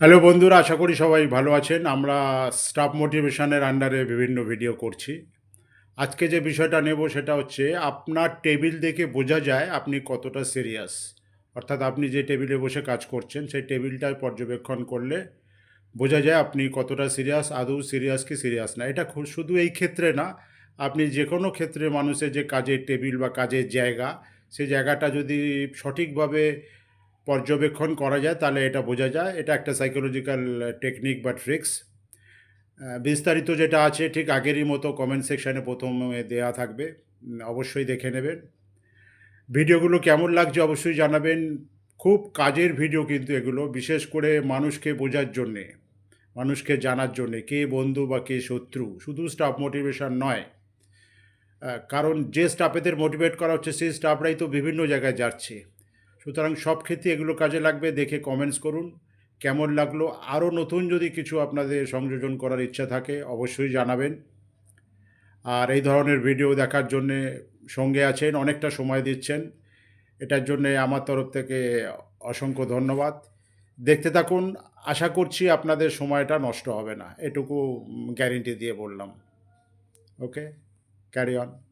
Hello বন্ধুরা, আশা করি সবাই ভালো আছেন। আমরা স্টাফ মোটিভেশনের আন্ডারে বিভিন্ন ভিডিও করছি। আজকে যে বিষয়টা নেব সেটা হচ্ছে, আপনার টেবিল দেখে বোঝা যায় আপনি কতটা সিরিয়াস অর্থাৎ আপনি যে টেবিলে বসে কাজ করছেন, সেই টেবিলটায় পর্যবেক্ষণ করলে বোঝা যায় আপনি কতটা সিরিয়াস আদৌ সিরিয়াস কি সিরিয়াস না। এটা শুধু এই ক্ষেত্রে না, আপনি যে কোনো ক্ষেত্রে মানুষের যে কাজের টেবিল বা কাজের জায়গা সেই জায়গাটা যদি সঠিকভাবে পর্যবেক্ষণ করা যায়, তাহলে এটা বোঝা যায়। এটা একটা সাইকোলজিক্যাল টেকনিক বা ট্রিক্স বিস্তারিত যেটা আছে, ঠিক আগেরই মতো কমেন্ট সেকশানে প্রথমে দেয়া থাকবে। অবশ্যই দেখে নেবেন। ভিডিওগুলো কেমন লাগছে অবশ্যই জানাবেন। খুব কাজের ভিডিও কিন্তু এগুলো, বিশেষ করে মানুষকে বোঝার জন্যে, মানুষকে জানার জন্যে, কে বন্ধু বা কে শত্রু। শুধু স্টাফ মোটিভেশন নয়। কারণ যে স্টাফেদের মোটিভেট করা হচ্ছে, সেই স্টাফরাই তো বিভিন্ন জায়গায় যাচ্ছে। সুতরাং সব ক্ষেত্রে এগুলো কাজে লাগবে, দেখে কমেন্টস করুন। কেমন লাগল? আরও নতুন যদি কিছু আপনাদের সংযোজন করার ইচ্ছা থাকে, অবশ্যই জানাবেন। আর এই ধরনের ভিডিও দেখার জন্যে সঙ্গে আছেন, অনেকটা সময় দিচ্ছেন। এটার জন্যে আমার তরফ থেকে অসংখ্য ধন্যবাদ। দেখতে থাকুন, আশা করছি আপনাদের সময়টা নষ্ট হবে না। এটুকু গ্যারেন্টি দিয়ে বললাম। Okay carry on